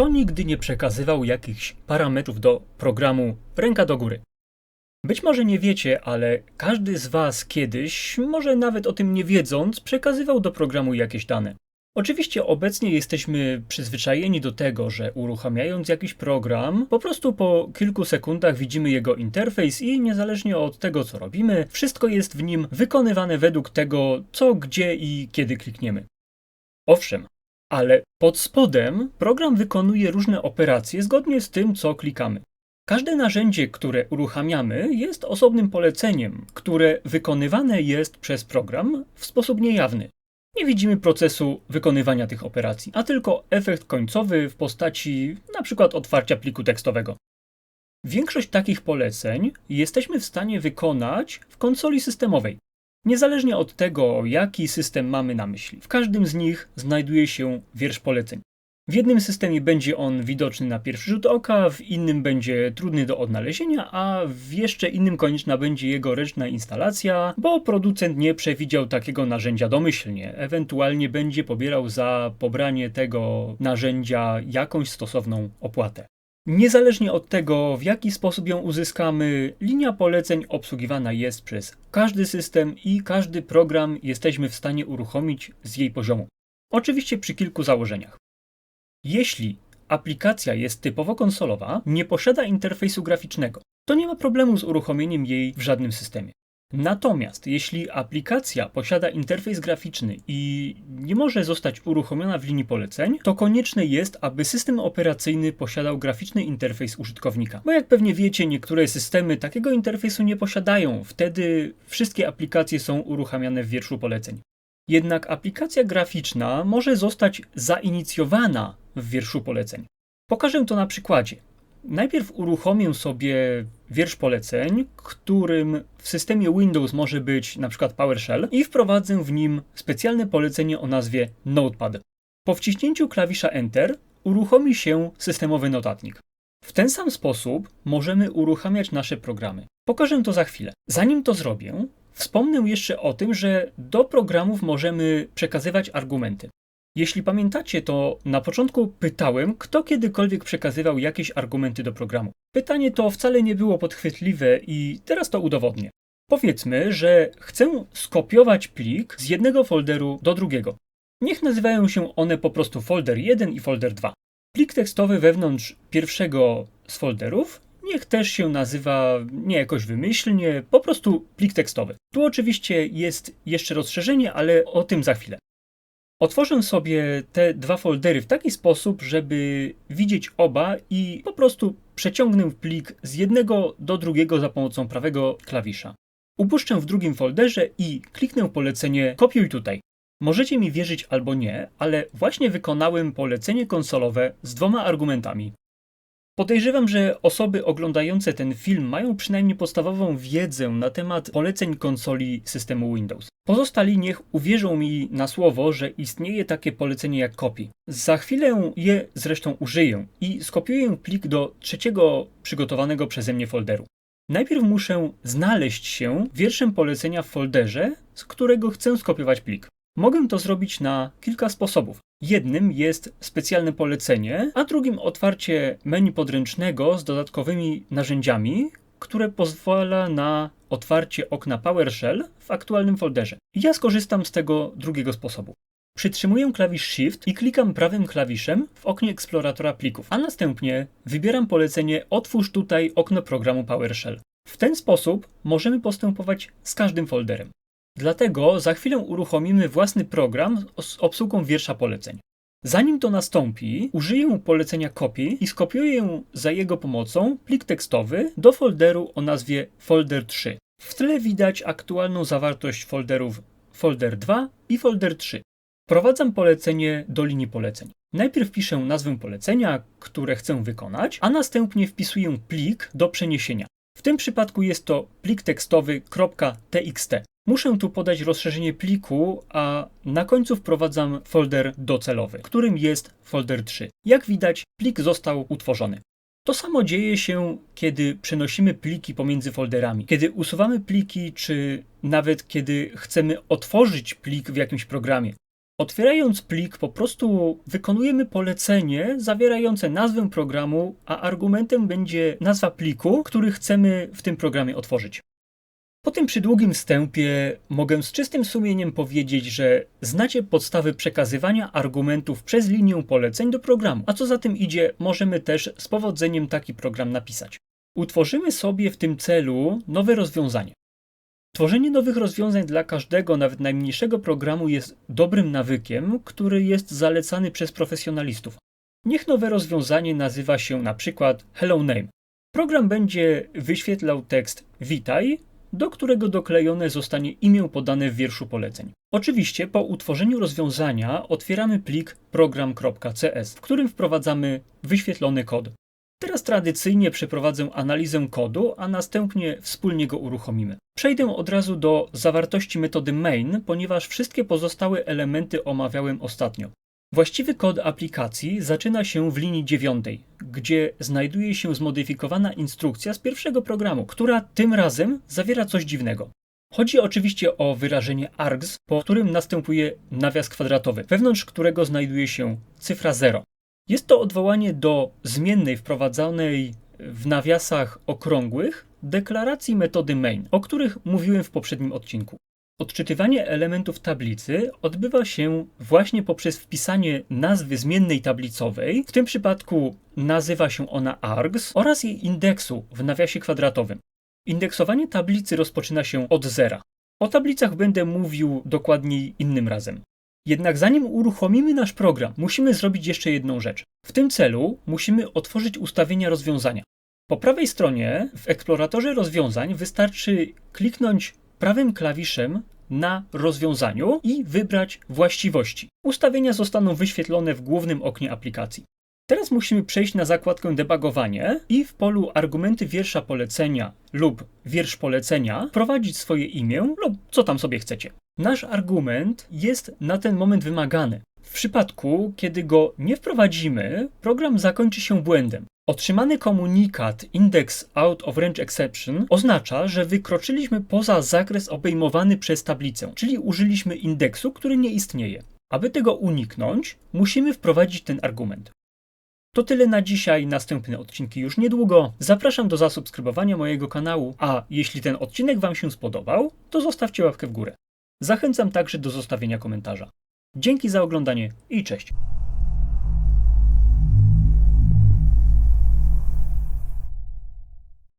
Kto nigdy nie przekazywał jakichś parametrów do programu ręka do góry? Być może nie wiecie, ale każdy z Was kiedyś, może nawet o tym nie wiedząc, przekazywał do programu jakieś dane. Oczywiście obecnie jesteśmy przyzwyczajeni do tego, że uruchamiając jakiś program, po prostu po kilku sekundach widzimy jego interfejs i niezależnie od tego, co robimy, wszystko jest w nim wykonywane według tego, co, gdzie i kiedy klikniemy. Owszem, ale pod spodem program wykonuje różne operacje zgodnie z tym, co klikamy. Każde narzędzie, które uruchamiamy, jest osobnym poleceniem, które wykonywane jest przez program w sposób niejawny. Nie widzimy procesu wykonywania tych operacji, a tylko efekt końcowy w postaci np. otwarcia pliku tekstowego. Większość takich poleceń jesteśmy w stanie wykonać w konsoli systemowej, niezależnie od tego, jaki system mamy na myśli. W każdym z nich znajduje się wiersz poleceń. W jednym systemie będzie on widoczny na pierwszy rzut oka, w innym będzie trudny do odnalezienia, a w jeszcze innym konieczna będzie jego ręczna instalacja, bo producent nie przewidział takiego narzędzia domyślnie. Ewentualnie będzie pobierał za pobranie tego narzędzia jakąś stosowną opłatę. Niezależnie od tego, w jaki sposób ją uzyskamy, linia poleceń obsługiwana jest przez każdy system i każdy program jesteśmy w stanie uruchomić z jej poziomu. Oczywiście przy kilku założeniach. Jeśli aplikacja jest typowo konsolowa, nie posiada interfejsu graficznego, to nie ma problemu z uruchomieniem jej w żadnym systemie. Natomiast jeśli aplikacja posiada interfejs graficzny i nie może zostać uruchomiona w linii poleceń, to konieczne jest, aby system operacyjny posiadał graficzny interfejs użytkownika. Bo jak pewnie wiecie, niektóre systemy takiego interfejsu nie posiadają. Wtedy wszystkie aplikacje są uruchamiane w wierszu poleceń. Jednak aplikacja graficzna może zostać zainicjowana w wierszu poleceń. Pokażę to na przykładzie. Najpierw uruchomię sobie wiersz poleceń, którym w systemie Windows może być np. PowerShell i wprowadzę w nim specjalne polecenie o nazwie Notepad. Po wciśnięciu klawisza Enter uruchomi się systemowy notatnik. W ten sam sposób możemy uruchamiać nasze programy. Pokażę to za chwilę. Zanim to zrobię, Wspomnę jeszcze o tym, że do programów możemy przekazywać argumenty. Jeśli pamiętacie, to na początku pytałem, kto kiedykolwiek przekazywał jakieś argumenty do programu. Pytanie to wcale nie było podchwytliwe i teraz to udowodnię. Powiedzmy, że chcę skopiować plik z jednego folderu do drugiego. Niech nazywają się one po prostu folder 1 i folder 2. Plik tekstowy wewnątrz pierwszego z folderów niech też się nazywa nie jakoś wymyślnie, po prostu plik tekstowy. Tu oczywiście jest jeszcze rozszerzenie, ale o tym za chwilę. Otworzę sobie te dwa foldery w taki sposób, żeby widzieć oba i po prostu przeciągnę plik z jednego do drugiego za pomocą prawego klawisza. Upuszczę w drugim folderze i kliknę polecenie kopiuj tutaj. Możecie mi wierzyć albo nie, ale właśnie wykonałem polecenie konsolowe z dwoma argumentami. Podejrzewam, że osoby oglądające ten film mają przynajmniej podstawową wiedzę na temat poleceń konsoli systemu Windows. Pozostali niech uwierzą mi na słowo, że istnieje takie polecenie jak copy. Za chwilę je zresztą użyję i skopiuję plik do trzeciego przygotowanego przeze mnie folderu. Najpierw muszę znaleźć się wierszem polecenia w folderze, z którego chcę skopiować plik. Mogę to zrobić na kilka sposobów. Jednym jest specjalne polecenie, a drugim otwarcie menu podręcznego z dodatkowymi narzędziami, które pozwala na otwarcie okna PowerShell w aktualnym folderze. Ja skorzystam z tego drugiego sposobu. Przytrzymuję klawisz Shift i klikam prawym klawiszem w oknie eksploratora plików, a następnie wybieram polecenie Otwórz tutaj okno programu PowerShell. W ten sposób możemy postępować z każdym folderem. Dlatego za chwilę uruchomimy własny program z obsługą wiersza poleceń. Zanim to nastąpi, użyję polecenia copy i skopiuję za jego pomocą plik tekstowy do folderu o nazwie folder 3. W tle widać aktualną zawartość folderów folder 2 i folder 3. Wprowadzam polecenie do linii poleceń. Najpierw piszę nazwę polecenia, które chcę wykonać, a następnie wpisuję plik do przeniesienia. W tym przypadku jest to plik tekstowy .txt. Muszę tu podać rozszerzenie pliku, a na końcu wprowadzam folder docelowy, którym jest folder 3. Jak widać, plik został utworzony. To samo dzieje się, kiedy przenosimy pliki pomiędzy folderami. Kiedy usuwamy pliki, czy nawet kiedy chcemy otworzyć plik w jakimś programie. Otwierając plik, po prostu wykonujemy polecenie zawierające nazwę programu, a argumentem będzie nazwa pliku, który chcemy w tym programie otworzyć. Po tym przydługim wstępie mogę z czystym sumieniem powiedzieć, że znacie podstawy przekazywania argumentów przez linię poleceń do programu, a co za tym idzie, możemy też z powodzeniem taki program napisać. Utworzymy sobie w tym celu nowe rozwiązanie. Tworzenie nowych rozwiązań dla każdego, nawet najmniejszego programu jest dobrym nawykiem, który jest zalecany przez profesjonalistów. Niech nowe rozwiązanie nazywa się na przykład Hello Name. Program będzie wyświetlał tekst Witaj, do którego doklejone zostanie imię podane w wierszu poleceń. Oczywiście po utworzeniu rozwiązania otwieramy plik program.cs, w którym wprowadzamy wyświetlony kod. Teraz tradycyjnie przeprowadzę analizę kodu, a następnie wspólnie go uruchomimy. Przejdę od razu do zawartości metody main, ponieważ wszystkie pozostałe elementy omawiałem ostatnio. Właściwy kod aplikacji zaczyna się w linii dziewiątej, gdzie znajduje się zmodyfikowana instrukcja z pierwszego programu, która tym razem zawiera coś dziwnego. Chodzi oczywiście o wyrażenie args, po którym następuje nawias kwadratowy, wewnątrz którego znajduje się cyfra 0. Jest to odwołanie do zmiennej wprowadzanej w nawiasach okrągłych deklaracji metody main, o których mówiłem w poprzednim odcinku. Odczytywanie elementów tablicy odbywa się właśnie poprzez wpisanie nazwy zmiennej tablicowej, w tym przypadku nazywa się ona args, oraz jej indeksu w nawiasie kwadratowym. Indeksowanie tablicy rozpoczyna się od zera. O tablicach będę mówił dokładniej innym razem. Jednak zanim uruchomimy nasz program, musimy zrobić jeszcze jedną rzecz. W tym celu musimy otworzyć ustawienia rozwiązania. Po prawej stronie w eksploratorze rozwiązań wystarczy kliknąć prawym klawiszem na rozwiązaniu i wybrać właściwości. Ustawienia zostaną wyświetlone w głównym oknie aplikacji. Teraz musimy przejść na zakładkę debugowanie i w polu argumenty wiersza polecenia lub wiersz polecenia wprowadzić swoje imię lub co tam sobie chcecie. Nasz argument jest na ten moment wymagany. W przypadku, kiedy go nie wprowadzimy, program zakończy się błędem. Otrzymany komunikat Index Out of Range Exception oznacza, że wykroczyliśmy poza zakres obejmowany przez tablicę, czyli użyliśmy indeksu, który nie istnieje. Aby tego uniknąć, musimy wprowadzić ten argument. To tyle na dzisiaj, następne odcinki już niedługo. Zapraszam do zasubskrybowania mojego kanału, a jeśli ten odcinek Wam się spodobał, to zostawcie łapkę w górę. Zachęcam także do zostawienia komentarza. Dzięki za oglądanie i cześć.